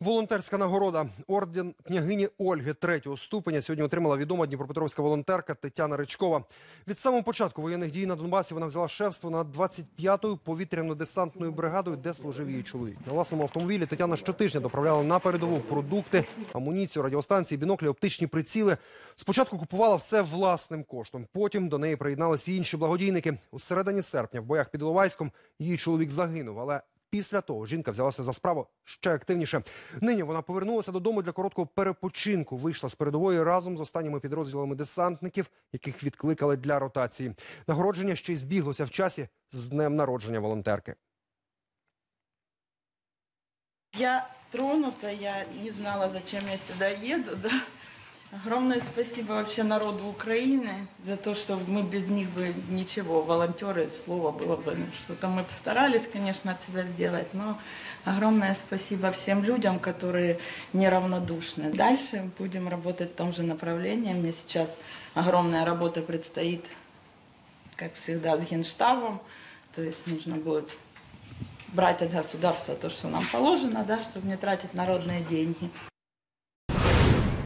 Волонтерська нагорода орден княгині Ольги третього ступеня сьогодні отримала відома дніпропетровська волонтерка Тетяна Ричкова. Від самого початку воєнних дій на Донбасі вона взяла шефство над 25-ю повітряно-десантною бригадою, де служив її чоловік. На власному автомобілі Тетяна щотижня доправляла на передову продукти, амуніцію, радіостанції, біноклі, оптичні приціли. Спочатку купувала все власним коштом. Потім до неї приєдналися інші благодійники. У середині серпня в боях під Іловайськом її чоловік загинув, але Після того жінка взялася за справу ще активніше. Нині вона повернулася додому для короткого перепочинку. Вийшла з передової разом з останніми підрозділами десантників, яких відкликали для ротації. Нагородження ще й збіглося в часі з днем народження волонтерки. Я тронута, я не знала, зачем я сюда еду. Да. Огромное спасибо вообще народу Украины за то, что мы без них бы ничего, волонтеры, слово было бы, ну, что-то мы постарались, конечно, от себя сделать, но огромное спасибо всем людям, которые неравнодушны. Дальше будем работать в том же направлении. Мне сейчас огромная работа предстоит, как всегда, с Генштабом, то есть нужно будет брать от государства то, что нам положено, да, чтобы не тратить народные деньги.